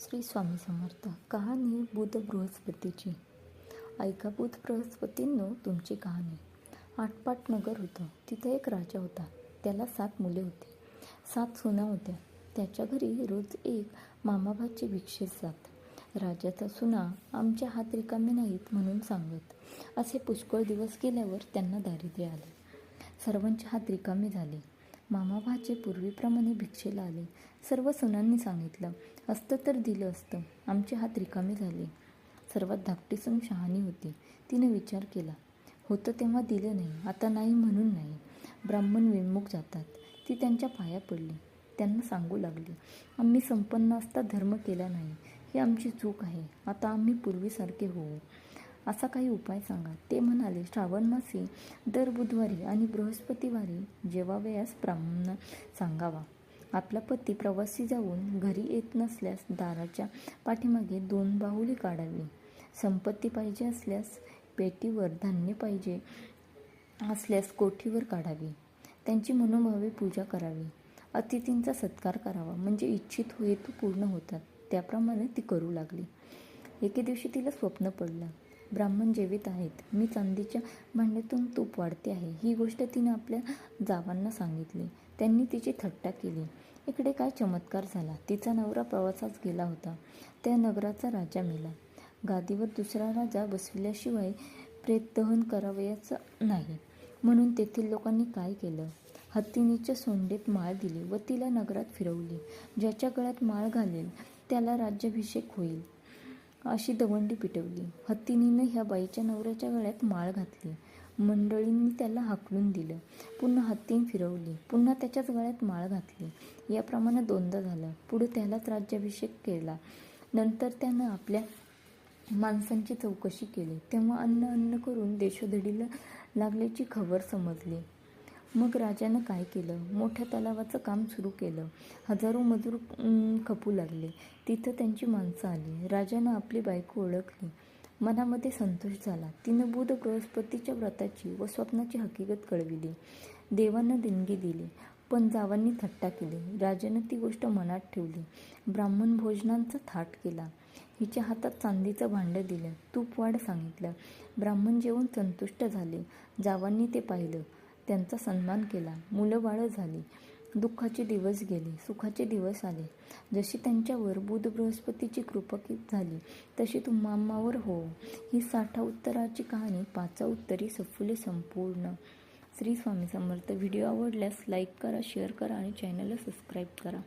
श्री स्वामी समर्थ. कहाणी बुध बृहस्पतीची ऐका बुध बृहस्पतींनो तुमची कहाणी. आटपाट नगर होतं. तिथे एक राजा होता. त्याला सात मुले होती. सात सुना होत्या. त्याच्या घरी रोज एक मामाभाचे भिक्षेस जात. राजाचा सुना आमच्या हात रिकामे नाहीत म्हणून सांगत. असे पुष्कळ दिवस गेल्यावर त्यांना दारिद्र्य आले. सर्वांचे हात रिकामे झाले. मामा भाचे पूर्वीप्रमाणे भिक्षेला आले. सर्व सुनांनी सांगितलं असतं तर दिलं असतं. आमचे हात रिकामे झाले. सर्वात धाकटी सून शहाणी होती. तिने विचार केला होतं तेव्हा दिलं नाही आता नाही म्हणून नाही. ब्राह्मण विमुख जातात. ती त्यांच्या पाया पडली. त्यांना सांगू लागली आम्ही संपन्न असता धर्म केला नाही. ही आमची चूक आहे. आता आम्ही पूर्वीसारखे होऊ. असा काही उपाय सांगा. ते म्हणाले श्रावण मासी दर बुधवारी आणि बृहस्पतिवारी जेवावयास ब्राह्मण सांगावा. आपला पती प्रवासी जाऊन घरी येत नसल्यास दाराच्या पाठीमागे दोन बाहुली काढावी. संपत्ती पाहिजे असल्यास पेटीवर धान्य पाहिजे असल्यास कोठीवर काढावी. त्यांची मनोभावे पूजा करावी. अतिथींचा सत्कार करावा. म्हणजे इच्छित हेतू पूर्ण होतात. त्याप्रमाणे ती करू लागली. एके दिवशी तिला स्वप्न पडलं. ब्राह्मण जेवित आहेत. मी चांदीच्या भांड्यातून तूप वाढते आहे. ही गोष्ट तिने आपल्या जावांना सांगितली. त्यांनी तिची थट्टा केली. इकडे काय चमत्कार झाला? तिचा नवरा प्रवासात गेला होता. त्या नगराचा राजा मेला. गादीवर दुसरा राजा बसविल्याशिवाय प्रेतदहन करावयाचं नाही. म्हणून तेथील लोकांनी काय केलं? हत्तीनीच्या सोंडेत माळ दिली व तिला नगरात फिरवली. ज्याच्या गळ्यात माळ घालेल त्याला राज्याभिषेक होईल. अशी दवंडी पिटवली. हत्तीनीनं ह्या बाईच्या नवऱ्याच्या गळ्यात माळ घातली. मंडळींनी त्याला हाकलून दिलं. पुन्हा हत्तीन फिरवली. पुन्हा त्याच्याच गळ्यात माळ घातली. याप्रमाणे दोनदा झालं. पुढे त्यालाच राज्याभिषेक केला. नंतर त्यानं आपल्या माणसांची चौकशी केली. तेव्हा अन्न अन्न करून देशोधडीला लागल्याची खबर समजली. मग राजानं काय केलं? मोठ्या तलावाचं काम सुरू केलं. हजारो मजूर खपू लागले. तिथं त्यांची माणसं आली. राजानं आपली बायको ओळखली. मनामध्ये संतोष झाला. तिनं बुध बृहस्पतीच्या व्रताची व स्वप्नाची हकीकत कळविली. देवांना देणगी दिली पण जावांनी थट्टा केली. राजानं ती गोष्ट मनात ठेवली. ब्राह्मण भोजनांचा थाट केला. हिच्या हातात चांदीचं भांडं दिलं. तूप वाढ सांगितलं. ब्राह्मण जेवून संतुष्ट झाले. जावांनी ते पाहिलं. त्यांचा सन्मान केला. मुलं बाळं झाली. दुःखाचे दिवस गेले. सुखाचे दिवस आले. जशी त्यांच्यावर बुध बृहस्पतीची कृपा झाली तशी तुम्हामावर हो. ही साठा उत्तराची कहाणी पाचा उत्तरी सफुले संपूर्ण. श्री स्वामी समर्थ. व्हिडिओ आवडल्यास लाईक करा शेअर करा आणि चॅनलला सबस्क्राईब करा.